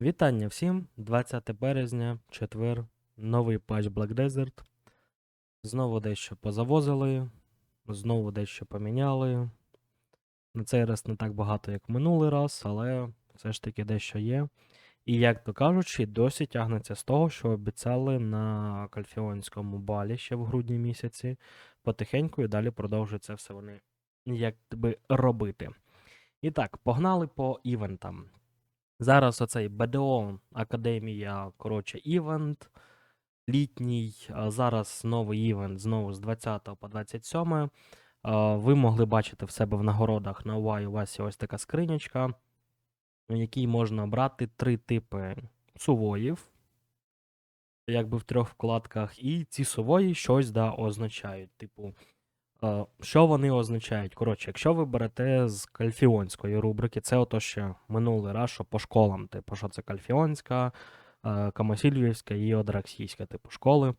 Вітання всім! 20 березня, четвер, новий патч Black Desert. Знову дещо позавозили, знову дещо поміняли. На цей раз не так багато, як минулий раз, але все ж таки дещо є. І як то кажучи, досі тягнеться з того, що обіцяли на кальфіонському балі ще в грудні місяці. Потихеньку і далі продовжують це все вони якби робити. І так, погнали по івентам. Зараз оцей БДО Академія, коротше, івент літній. Зараз новий івент знову з 20 по 27. Ви могли бачити в себе в нагородах на UI у вас є ось така скринячка, в якій можна обрати три типи сувоїв, якби в трьох вкладках, і ці сувої щось да, означають. Типу, Що вони означають? Коротше, якщо ви берете з кальфіонської рубрики, це ото ще минулий раз, що по школам, типу, що це кальфіонська, е, Камасільвівська і Одраксійська, типу, школи.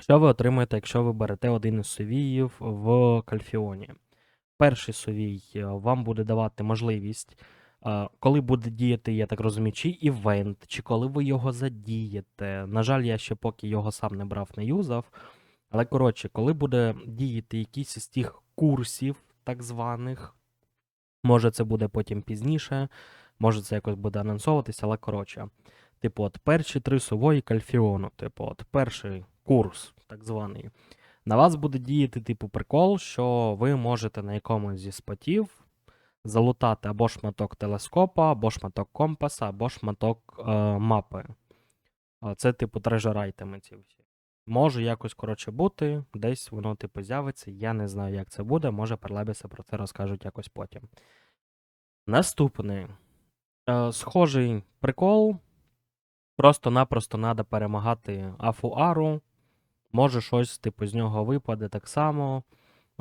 Що ви отримаєте, якщо ви берете один із сувіїв в кальфіоні? Перший сувій е, вам буде давати можливість, е, коли буде діяти, я так розумію, чи івент, чи коли ви його задієте. На жаль, я ще поки його сам не брав, не юзав. Але коротше, коли буде діяти якийсь із тих курсів, так званих, може це буде потім пізніше, може це якось буде анонсовуватися, але коротше. Типу, от перші три сувої кальфіону, типу, от перший курс, так званий. На вас буде діяти, типу, прикол, що ви можете на якомусь зі спотів залутати або шматок телескопа, або шматок компаса, або шматок е, мапи. Це, типу, трежерайтеми ці всі. Може якось, коротше, бути, десь воно, типу, з'явиться. Я не знаю, як це буде. Може, перлебіси про це розкажуть якось потім. Наступний. Е, схожий прикол. Просто-напросто треба перемагати Афуару. Може, щось, типу, з нього випаде так само.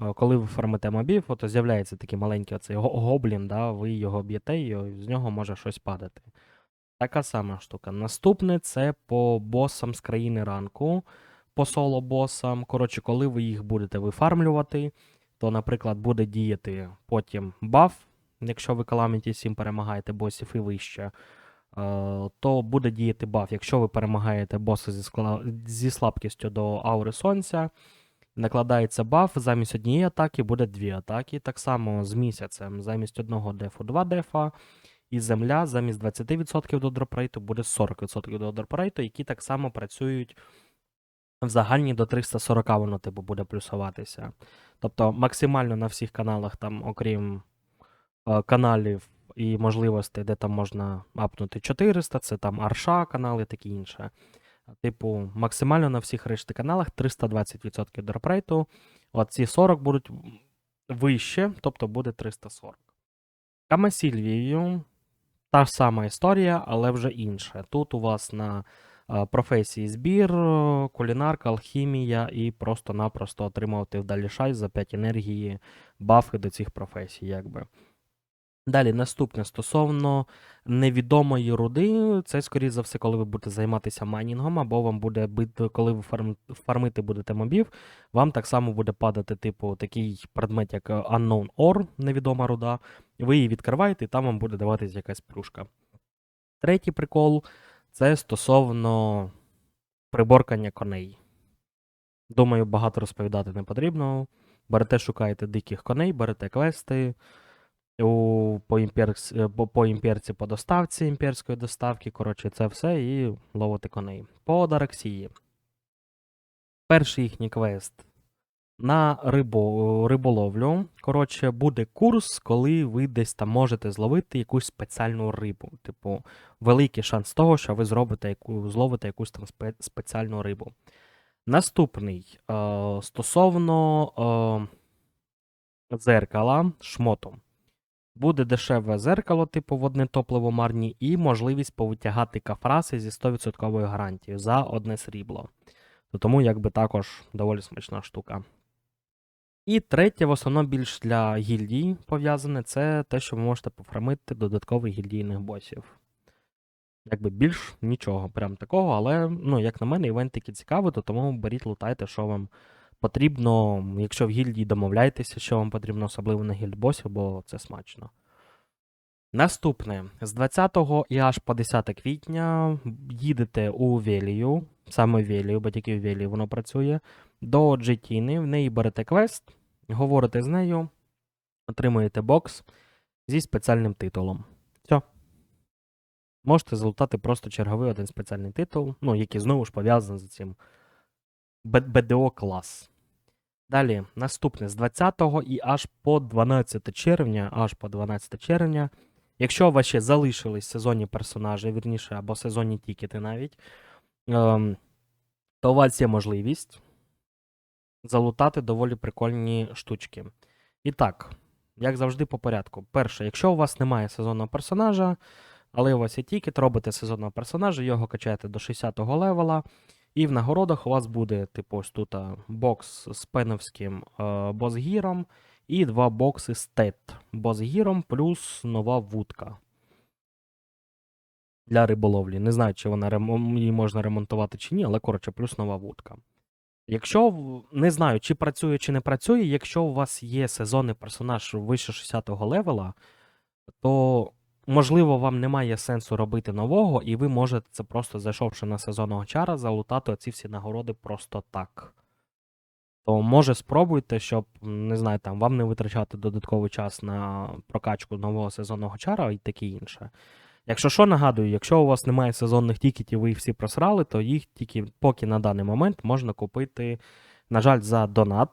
Е, Коли ви фармите мобів, то з'являється такий маленький оцей гоблін, да, ви його б'єте, і з нього може щось падати. Така сама штука. Наступне це по босам з країни ранку, по соло-босам. Коротше, коли ви їх будете вифармлювати, то, наприклад, буде діяти потім баф, якщо ви Calamity 7 перемагаєте босів і вище, е, то буде діяти баф, якщо ви перемагаєте боса зі, скла... зі слабкістю до аури сонця. Накладається баф, замість однієї атаки буде дві атаки. Так само з місяцем, замість одного дефу два дефа. І земля замість 20% до дропрейту буде 40% до дропрейту, які так само працюють в загальні до 340 воно типу буде плюсуватися. Тобто максимально на всіх каналах, там, окрім е, каналів і можливостей, де там можна апнути 400, це там Арша канали, такі інше. Типу, максимально на всіх решти каналах 320% дропрейту. От ці 40 будуть вище, тобто буде 340. Камасільвію та ж сама історія, але вже інша. Тут у вас на професії збір, е, кулінарка, алхімія і просто-напросто отримувати вдалі шай за 5 енергії бафи до цих професій, якби. Далі, наступне стосовно невідомої руди, це, скоріше за все, коли ви будете займатися майнінгом, або вам буде коли ви фарм, фармити будете мобів, вам так само буде падати, типу, такий предмет, як е, Unknown Ore, невідома руда. Ви її відкриваєте, і там вам буде даватись якась плюшка. Третій прикол це стосовно приборкання коней. Думаю, багато розповідати не потрібно. Берете, шукаєте диких коней, берете квести у, по, імперс, е, по, по імперці по доставці імперської доставки. Коротше, це все і ловити коней. По Дараксії. Перший їхній квест на рибо, риболовлю. Коротше, буде курс, коли ви десь там можете зловити якусь спеціальну рибу. Типу, великий шанс того, що ви зробите яку, зловите якусь там спе, спеціальну рибу. Наступний е, стосовно е, дзеркала шмоту. Буде дешеве зеркало, типу в одне топливо марні, і можливість повитягати кафраси зі 100% гарантією за одне срібло. То тому, якби також доволі смачна штука. І третє, в основному більш для гільдій пов'язане, це те, що ви можете пофармити додаткових гільдійних босів. Якби більш нічого, прям такого, але, ну, як на мене, івент такий цікавий, то тому беріть, лутайте, що вам потрібно, якщо в гільдії домовляєтеся, що вам потрібно, особливо на гільдбосів, бо це смачно. Наступне з 20 і аж по 10 квітня їдете у Велію, саме Велію, бо тільки в Велії воно працює, до Джетіни, в неї берете квест, говорите з нею, отримуєте бокс зі спеціальним титулом. Все. Можете залутати просто черговий один спеціальний титул, ну, який знову ж пов'язаний з цим БДО клас. Далі, наступне з 20 і аж по 12 червня, аж по 12 червня. Якщо у вас ще залишились сезонні персонажі, вірніше, або сезонні тікети навіть, ем, то у вас є можливість залутати доволі прикольні штучки. І так, як завжди, по порядку. Перше, якщо у вас немає сезонного персонажа, але у вас є тікет, робите сезонного персонажа, його качаєте до 60-го левела, і в нагородах у вас буде, типу, ось тут бокс з пеновським е, босгіром і два бокси з тет босгіром плюс нова вудка для риболовлі. Не знаю, чи вона ремо- її можна ремонтувати чи ні, але коротше, плюс нова вудка. Якщо не знаю, чи працює, чи не працює, якщо у вас є сезонний персонаж вище 60-го левела, то можливо вам немає сенсу робити нового, і ви можете це просто зайшовши на сезонного чара, залутати оці всі нагороди просто так. То може спробуйте, щоб, не знаю, там вам не витрачати додатковий час на прокачку нового сезонного чара і таке інше. Якщо що, нагадую, якщо у вас немає сезонних тікетів, ви їх всі просрали, то їх тільки поки на даний момент можна купити, на жаль, за донат.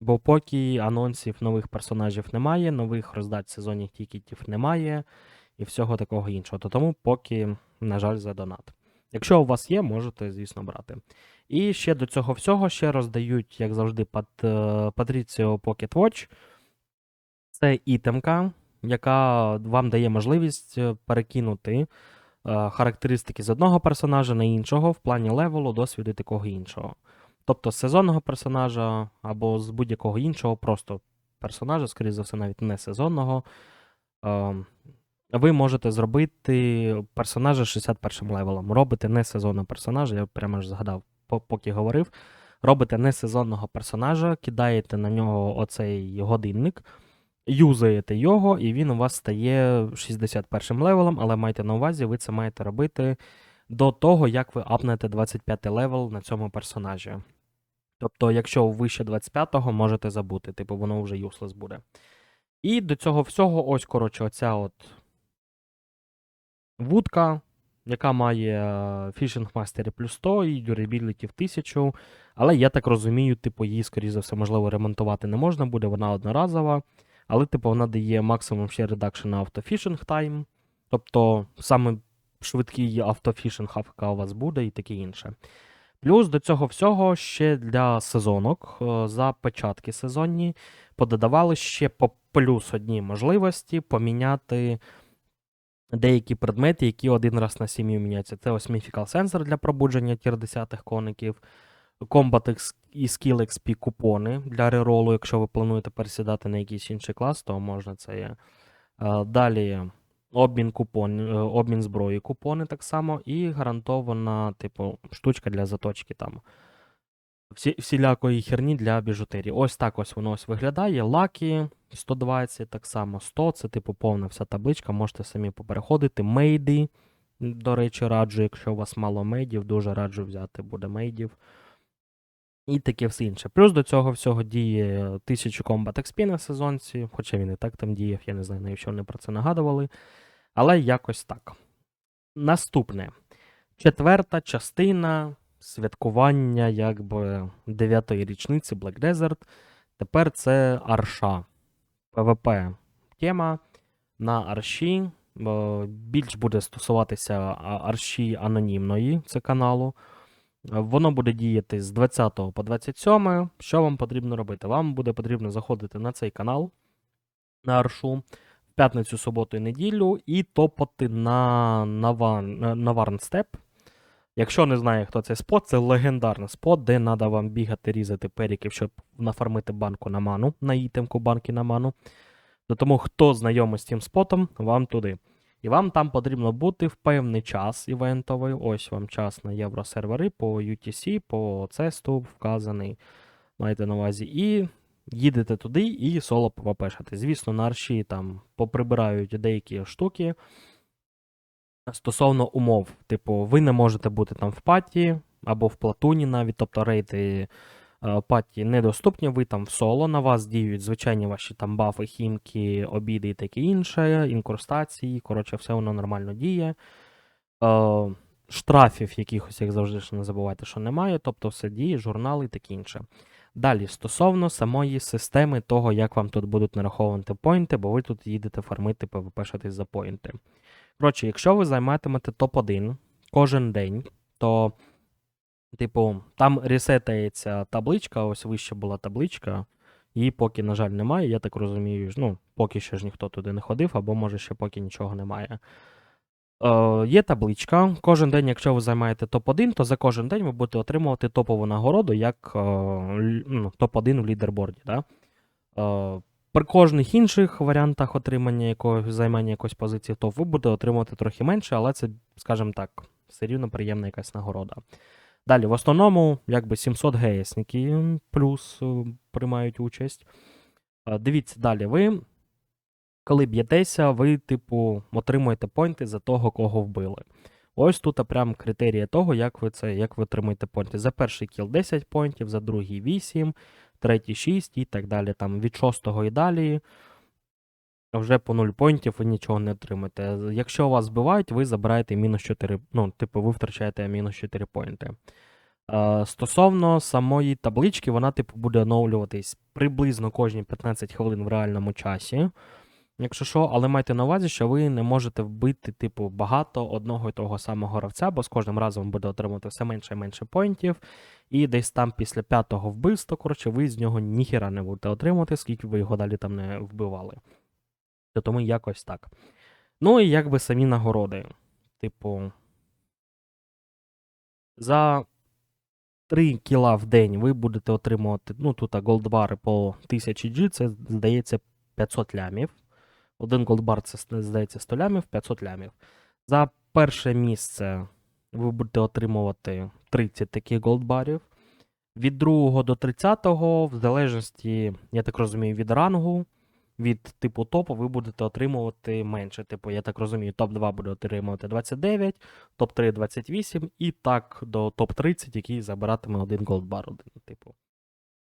Бо поки анонсів нових персонажів немає, нових роздать сезонних тікетів немає і всього такого іншого. То тому поки, на жаль, за донат. Якщо у вас є, можете, звісно, брати. І ще до цього всього ще роздають, як завжди, пад, е, Patricio Pocket Watch. Це ітемка, яка вам дає можливість е, перекинути е, характеристики з одного персонажа на іншого в плані левелу, досвіду такого іншого. Тобто з сезонного персонажа або з будь-якого іншого, просто персонажа, скоріше за все, навіть не сезонного. е, Ви можете зробити персонажа 61 левелом. Робите не сезонного персонажа, я прямо ж згадав, поки говорив. Робите не сезонного персонажа, кидаєте на нього оцей годинник, юзаєте його, і він у вас стає 61 левелом, але майте на увазі, ви це маєте робити до того, як ви апнете 25 левел на цьому персонажі. Тобто, якщо вище 25-го, можете забути, типу, воно вже юслес буде. І до цього всього, ось, коротше, оця от вудка, яка має е, Fishing Mastery плюс 100 і Durability в 1000. Але я так розумію, типу, її, скоріше за все, можливо, ремонтувати не можна буде, вона одноразова. Але, типу, вона дає максимум ще редакшн на автофішинг тайм. Тобто, саме швидкий автофішинг АФК у вас буде і таке інше. Плюс до цього всього ще для сезонок е, за початки сезонні пододавали ще по плюс одній можливості поміняти деякі предмети, які один раз на сім'ю міняються. Це ось Mythical Sensor для пробудження тір 10 коників, Combat і Skill XP купони для реролу, якщо ви плануєте пересідати на якийсь інший клас, то можна це є. Далі обмін купон, е, обмін зброї купони так само, і гарантована, типу, штучка для заточки там. Всі, всілякої херні для біжутерії. Ось так ось воно ось виглядає. Лакі 120, так само 100, це типу повна вся табличка, можете самі попереходити. Мейди, до речі, раджу, якщо у вас мало мейдів, дуже раджу взяти буде мейдів. І таке все інше. Плюс до цього всього діє 1000 Combat XP на сезонці, хоча він і так там діяв, я не знаю, навіщо вони про це нагадували. Але якось так. Наступне. Четверта частина святкування якби дев'ятої річниці Black Desert. Тепер це Арша. ПВП тема на Арші. Більш буде стосуватися Арші анонімної, це каналу. Воно буде діяти з 20 по 27. Що вам потрібно робити? Вам буде потрібно заходити на цей канал на Аршу в п'ятницю, суботу і неділю і топати на е, Наварн Якщо не знає, хто цей спот, це легендарний спот, де треба вам бігати, різати періків, щоб нафармити банку на ману, на ітемку банки на ману. Тому, хто знайомий з цим спотом, вам туди. І вам там потрібно бути в певний час івентовий. Ось вам час на євросервери по UTC, по цесту вказаний. Маєте на увазі. І їдете туди і соло попешете. Звісно, на арші там поприбирають деякі штуки. Стосовно умов, типу, ви не можете бути там в паті або в платуні навіть, тобто рейти паті недоступні, ви там в соло, на вас діють звичайні ваші там бафи, хімки, обіди і таке інше, інкрустації, коротше, все воно нормально діє. Е, штрафів якихось, як завжди, що не забувайте, що немає, тобто все діє, журнали і таке інше. Далі, стосовно самої системи того, як вам тут будуть нараховувати поінти, бо ви тут їдете фармити, ПВПшитись за поінти. Коротше, якщо ви займатимете топ-1 кожен день, то, типу, там ресетається табличка, ось вище була табличка, її поки, на жаль, немає. Я так розумію, ну, поки ще ж ніхто туди не ходив, або може ще поки нічого немає. Е, є табличка. Кожен день, якщо ви займаєте топ-1, то за кожен день ви будете отримувати топову нагороду як е, ну, топ-1 в лідерборді. Да? Е, при кожних інших варіантах отримання якогось займання якоїсь позиції, то ви будете отримувати трохи менше, але це, скажімо так, все рівно приємна якась нагорода. Далі, в основному, якби 700 ГСники плюс е, приймають участь. Е, Дивіться, далі ви, коли б'єтеся, ви, типу, отримуєте поінти за того, кого вбили. Ось тут прям критерії того, як ви це, як ви отримуєте поінти. За перший кіл 10 поінтів, за другий 8, третій 6 і так далі. Там від 6 і далі вже по 0 поінтів ви нічого не отримаєте. Якщо вас збивають, ви забираєте мінус 4, ну, типу, ви втрачаєте мінус 4 поінти. Е, Стосовно самої таблички, вона, типу, буде оновлюватись приблизно кожні 15 хвилин в реальному часі. Якщо що, але майте на увазі, що ви не можете вбити, типу, багато одного і того самого гравця, бо з кожним разом буде отримувати все менше і менше поінтів. І десь там після п'ятого вбивства, коротше, ви з нього ніхіра не будете отримувати, скільки ви його далі там не вбивали. То тому якось так. Ну і якби самі нагороди. Типу. За 3 кіла в день ви будете отримувати, ну, тут голдбари по 1000 G, це, здається, 500 лямів. Один голдбар це, здається, 100 лямів, 500 лямів. За перше місце ви будете отримувати 30 таких голдбарів. Від 2 до 30, в залежності, я так розумію, від рангу, від типу топу, ви будете отримувати менше. Типу, я так розумію, топ-2 буде отримувати 29, топ-3 28, і так до топ-30, який забиратиме один голдбар. Один, типу.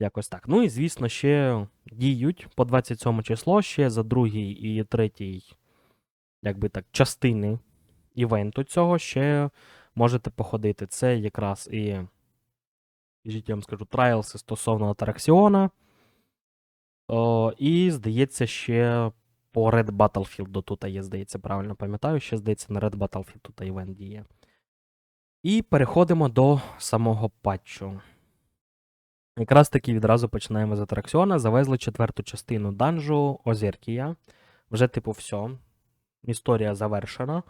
Якось так. Ну і звісно, ще діють по 27 число, ще за другий і третій, якби так, частини івенту цього ще можете походити. Це якраз і, вам скажу, трайлси стосовно Атараксіона. О, і, здається, ще по Red Battlefield тут є, здається, правильно пам'ятаю, ще, здається, на Red Battlefield тут івент діє. І переходимо до самого патчу. Якраз таки відразу починаємо з атракціона. Завезли четверту частину данжу Озеркія. Вже, типу, все. Історія завершена.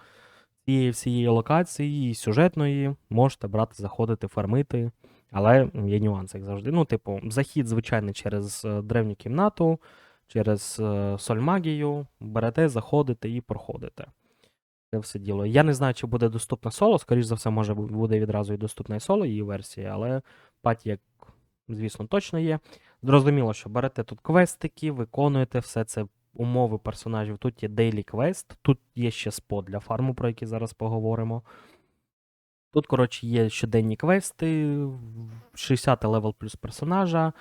Цієї всієї локації, і сюжетної, можете брати, заходити, фармити. Але є нюанси, як завжди. Ну, типу, захід, звичайний, через е, древню кімнату, через е, сольмагію. Берете, заходите і проходите. Це все діло. Я не знаю, чи буде доступна соло. Скоріше за все, може бу- буде відразу і доступна і соло її версія, але паті, як, звісно, точно є. Зрозуміло, що берете тут квестики, виконуєте все це умови персонажів. Тут є дейлі квест, тут є ще спот для фарму, про який зараз поговоримо. Тут, коротше, є щоденні квести, 60 левел плюс персонажа.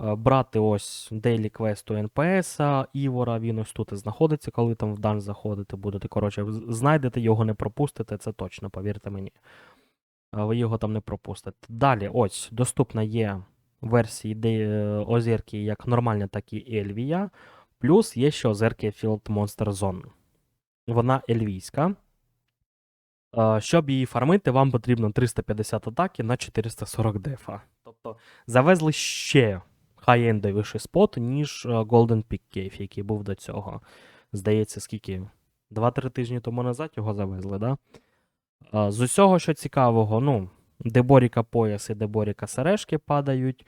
е, Брати ось дейлі квесту НПС, Івора, він ось тут і знаходиться, коли там в дан заходити будете. Коротше, знайдете його, не пропустите, це точно, повірте мені. Ви його там не пропустите. Далі, ось, доступна є версії де, е, озірки як нормальна, так і Ельвія. Плюс є ще озерки Field Monster Zone. Вона ельвійська. Щоб її фармити, вам потрібно 350 атаки на 440 дефа. Тобто завезли ще хай-ендовіший спот, ніж е, Golden Peak Cave, який був до цього. Здається, скільки? 2-3 тижні тому назад його завезли, да? З усього, що цікавого, ну, Деборіка пояс і Деборіка сережки падають.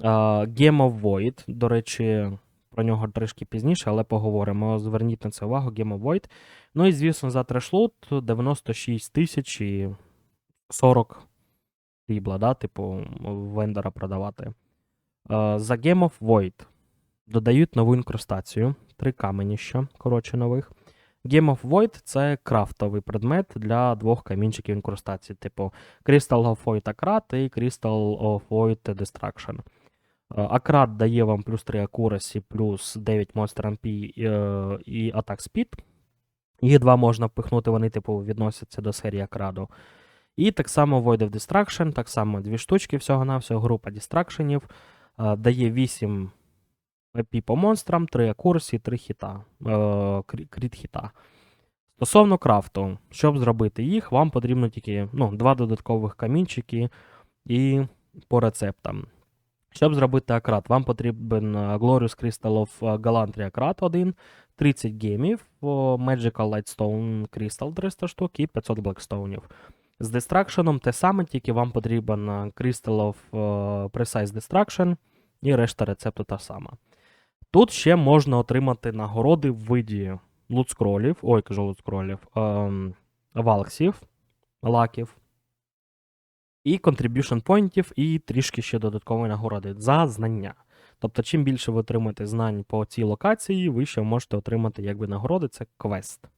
Game of Void, до речі, про нього трішки пізніше, але поговоримо. Зверніть на це увагу, Game of Void. Ну і, звісно, за трешлут 96 тисяч і 40 рібла, да, типу, вендора продавати. Е, За Game of Void додають нову інкрустацію, три каменіща, коротше, нових. Game of Void це крафтовий предмет для двох камінчиків інкрустації, типу Crystal of Void Акрат і Crystal of Void Destruction. Акрат дає вам плюс 3 акурасі, плюс 9 Monster MP е, і Attack Speed. Їх два можна впихнути, вони, типу, відносяться до серії Акраду. І так само Void of Destruction, так само дві штучки всього-навсього, група дистракшенів. Е, Дає 8 EP по монстрам, 3 акурсі, 3 хіта, е, кріт хіта. Стосовно крафту, щоб зробити їх, вам потрібно тільки ну, два додаткових камінчики і по рецептам. Щоб зробити акрат, вам потрібен е, Glorious Crystal of Galantry акрат 1, 30 гемів, Magical Lightstone Crystal 300 штук і 500 Blackstone. З дистракшеном те саме, тільки вам потрібен е, Crystal of е, Precise Destruction і решта рецепту та сама. Тут ще можна отримати нагороди в виді лутскролів, ой, кажу лутскролів, ем, валксів, лаків, і contribution поінтів, і трішки ще додаткової нагороди за знання. Тобто, чим більше ви отримаєте знань по цій локації, ви ще можете отримати якби нагороди, це квест.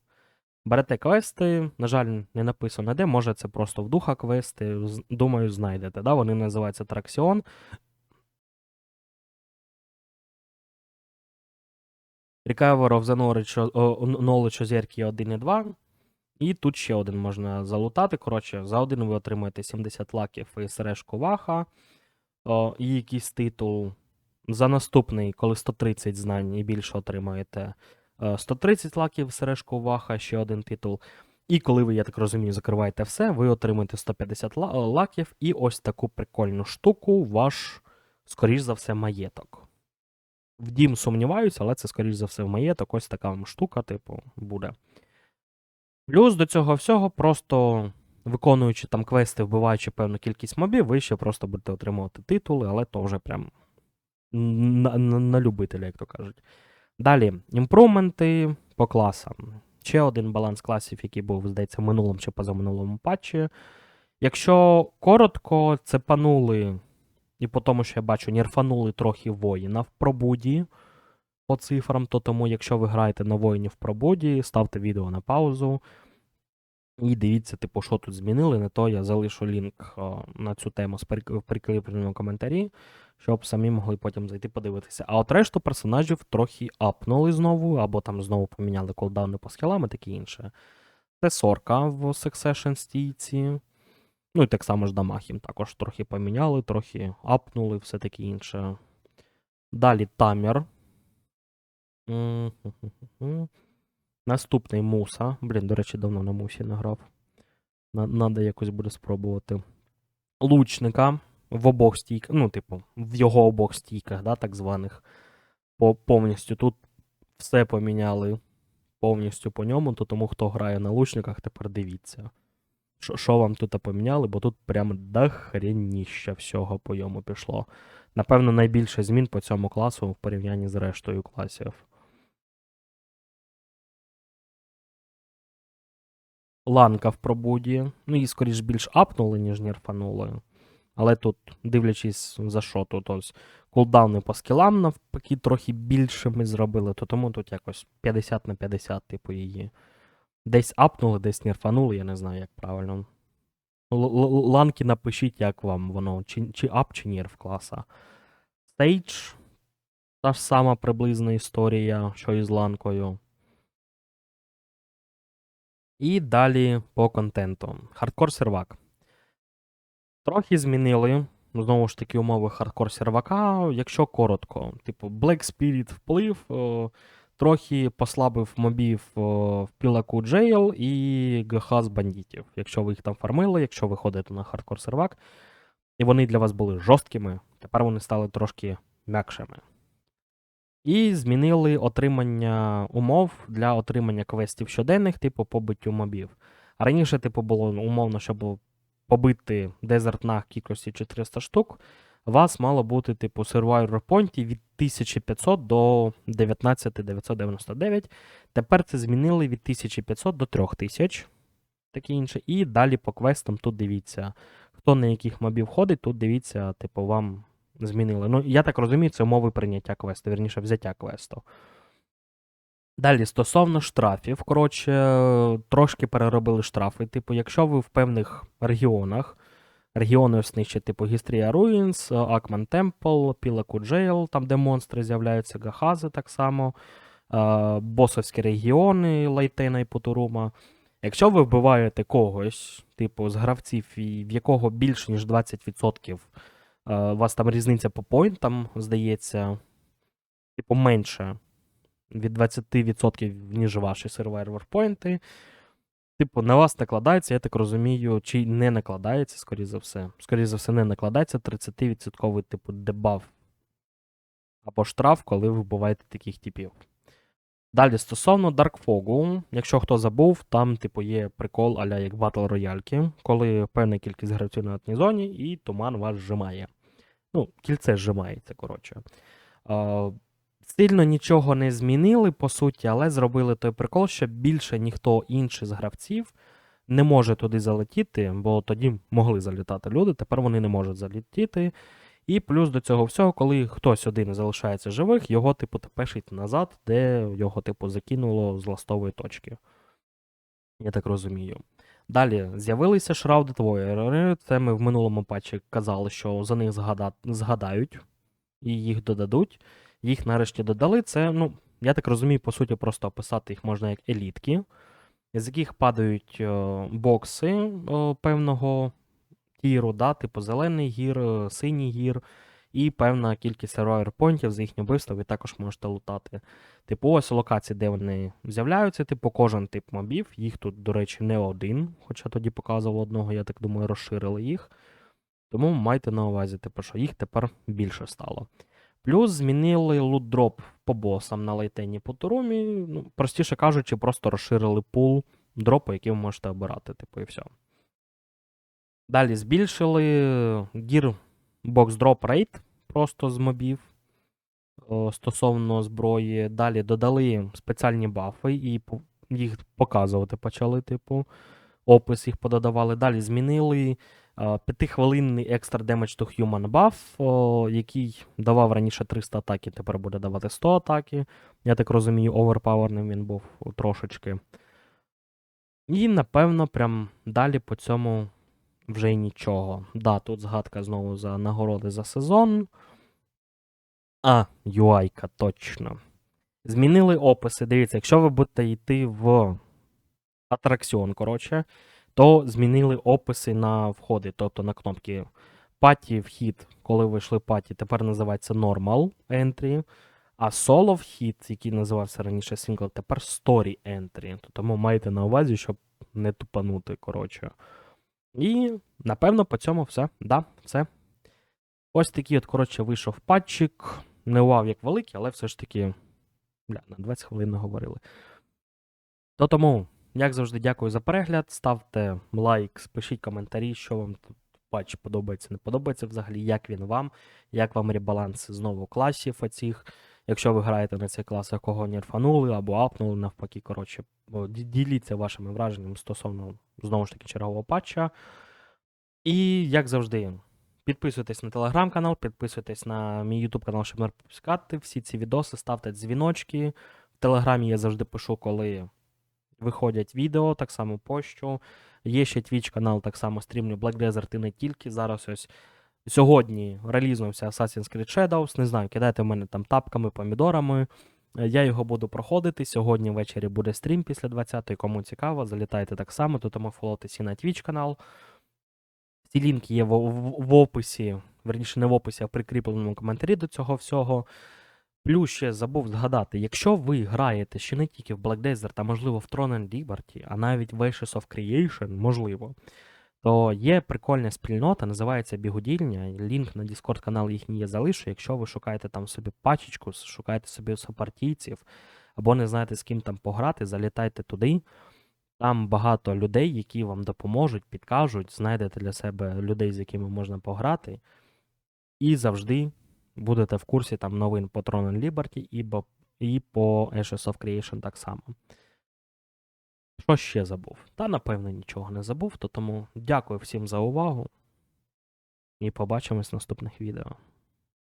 Берете квести, на жаль, не написано де, може це просто в духа квести, думаю, знайдете. Да? Вони називаються Траксіон. Recover of the knowledge Озерки 1 і 2. І тут ще один можна залутати. Коротше, за один ви отримаєте 70 лаків і сережку Ваха. І якийсь титул. За наступний, коли 130 знань і більше отримаєте е, 130 лаків сережку Ваха, ще один титул. І коли ви, я так розумію, закриваєте все, ви отримаєте 150 е, лаків і ось таку прикольну штуку, ваш, скоріш за все, маєток. В дім сумніваюся, але це, скоріш за все, в маєток. Ось така вам штука, типу, буде. Плюс до цього всього, просто виконуючи там квести, вбиваючи певну кількість мобів, ви ще просто будете отримувати титули, але то вже прям на, на, на любителя, як то кажуть. Далі, імпрументи по класам. Ще один баланс класів, який був, здається, в минулому чи позаминулому патчі. Якщо коротко, це панули, і по тому, що я бачу, нерфанули трохи воїна в пробуді по цифрам, то тому, якщо ви граєте на воїні в пробуді, ставте відео на паузу. І дивіться, типу, що тут змінили. Не то я залишу лінк о, на цю тему в прикріпленому коментарі, щоб самі могли потім зайти подивитися. А от решту персонажів трохи апнули знову, або там знову поміняли колдауни по скілам і таке інше. Це сорка в Succession стійці. Ну і так само ж дамаг їм також трохи поміняли, трохи апнули, все таке інше. Далі тамір. Наступний муса. Блін, до речі, давно на мусі не грав. Надо якось буде спробувати. Лучника в обох стійках, ну, типу, в його обох стійках, да, так званих. По, повністю тут все поміняли повністю по ньому, то тому хто грає на лучниках, тепер дивіться. Що, вам тут поміняли, бо тут прям дохреніща всього по йому пішло. Напевно, найбільше змін по цьому класу в порівнянні з рештою класів. Ланка в пробуді. Ну, її, скоріш, більш апнули, ніж нерфанули. Але тут, дивлячись за що, тут ось кулдауни по скілам навпаки трохи більшими зробили, то тому тут якось 50 на 50, типу, її. Десь апнули, десь нерфанули, я не знаю, як правильно. Ланки напишіть, як вам воно, чи, чи ап, чи нерф класа. Стейдж. Та ж сама приблизна історія, що і з ланкою. І далі по контенту. Хардкор сервак. Трохи змінили. Знову ж таки, умови хардкор сервака, якщо коротко. Типу, Black Spirit вплив, о, трохи послабив мобів о, в пілаку Jail і ГХ з бандитів. Якщо ви їх там фармили, якщо ви ходите на хардкор сервак, і вони для вас були жорсткими, тепер вони стали трошки м'якшими. І змінили отримання умов для отримання квестів щоденних, типу побиттю мобів. Раніше, типу, було умовно, щоб побити дезерт на кількості 400 штук, вас мало бути, типу, Survivor Point від 1500 до 19999. Тепер це змінили від 1500 до 3000. Таке інше. І далі по квестам тут дивіться. Хто на яких мобів ходить, тут дивіться, типу, вам змінили. Ну, я так розумію, це умови прийняття квесту, вірніше, взяття квесту. Далі, стосовно штрафів, коротше, трошки переробили штрафи. Типу, якщо ви в певних регіонах, регіони оснищі, типу Гістрія Руїнс, Акман Темпл, Пілеку Джейл, там, де монстри з'являються, Гахази так само, е, босовські регіони Лайтена і Потурума. Якщо ви вбиваєте когось, типу, з гравців, в якого більше, ніж 20%, е, у вас там різниця по поінтам, здається, типу, менше від 20%, ніж ваші сервер поінти. Типу, на вас накладається, я так розумію, чи не накладається, скоріше за все. Скоріше за все, не накладається 30% типу дебаф або штраф, коли ви вбиваєте таких типів. Далі, стосовно Fog, якщо хто забув, там, типу, є прикол аля як Battle Royale, коли певна кількість гравців на одній зоні, і туман вас зжимає. Ну, кільце зжимається, коротше. А, Сильно нічого не змінили, по суті, але зробили той прикол, що більше ніхто інший з гравців не може туди залетіти, бо тоді могли залітати люди, тепер вони не можуть залетіти. І плюс до цього всього, коли хтось один залишається живих, його, типу, тепешить назад, де його, типу, закинуло з ластової точки. Я так розумію. Далі з'явилися Shrouded Warrior. Це ми в минулому патчі казали, що за них згада... згадають і їх додадуть. Їх нарешті додали. Це, ну, я так розумію, по суті, просто описати їх можна як елітки, з яких падають о, бокси о, певного тіру, да, типу зелений гір, е, синій гір, і певна кількість поінтів за їхнє вбивство ви також можете лутати. Типу, ось локації, де вони з'являються, типу, кожен тип мобів. Їх тут, до речі, не один, хоча тоді показував одного, я так думаю, розширили їх. Тому майте на увазі, типу, що їх тепер більше стало. Плюс змінили лут-дроп по босам на лайтені по турумі. Ну, простіше кажучи, просто розширили пул дропу, який ви можете обирати, типу, і все. Далі збільшили Gear Box Drop Rate просто з мобів стосовно зброї. Далі додали спеціальні бафи і їх показувати почали, типу. Опис їх пододавали. Далі змінили а, П'ятихвилинний екстра Damage to Human buff, який давав раніше 300 атаки, тепер буде давати 100 атаки. Я так розумію, оверпаверним він був трошечки. І, напевно, прям далі по цьому вже й нічого. Да, тут згадка знову за нагороди за сезон. А, UI-ка, точно. Змінили описи. Дивіться, якщо ви будете йти в атракціон, коротше, то змінили описи на входи, тобто на кнопки паті вхід, коли ви йшли паті, тепер називається Normal Entry. А соло вхід, який називався раніше Single, тепер Story Entry. Тому майте на увазі, щоб не тупанути, коротше. І, напевно, по цьому все. Да, все. Ось такий, от, коротше, вийшов патчик. Не вау, як великий, але все ж таки. Бля, на 20 хвилин не говорили. То тому, як завжди, дякую за перегляд. Ставте лайк, пишіть коментарі, що вам тут патч подобається, не подобається взагалі, як він вам, як вам ребаланс знову класів оцих. Якщо ви граєте на цей клас, якого нерфанули або апнули, навпаки, коротше, діліться вашими враженнями стосовно знову ж таки чергового патча. І як завжди, підписуйтесь на телеграм-канал, підписуйтесь на мій ютуб канал, щоб не пропускати всі ці відоси, ставте дзвіночки. В телеграмі я завжди пишу, коли виходять відео, так само пощу. Є ще Twitch канал, так само стрімлю Black Desert і не тільки. Зараз ось сьогодні релізнувся Assassin's Creed Shadows. Не знаю, кидайте в мене там тапками, помідорами. Я його буду проходити. Сьогодні ввечері буде стрім після 20-ї. Кому цікаво, залітайте так само, то тому фолотися на Twitch канал. Всі лінки є в, в, в описі, верніше, не в описі, а в прикріпленому коментарі до цього всього. Плюс ще забув згадати, якщо ви граєте ще не тільки в Black Desert, а можливо в Throne and Liberty, а навіть в Ashes of Creation, можливо, то є прикольна спільнота, називається Бігудільня. Лінк на Discord канал їхній я залишу. Якщо ви шукаєте там собі пачечку, шукаєте собі сопартійців, або не знаєте з ким там пограти, залітайте туди. Там багато людей, які вам допоможуть, підкажуть, знайдете для себе людей, з якими можна пограти. І завжди будете в курсі там новин по Throne and Liberty і, і по Ashes of Creation так само. Що ще забув? Та, напевно, нічого не забув, то тому дякую всім за увагу. І побачимось в наступних відео.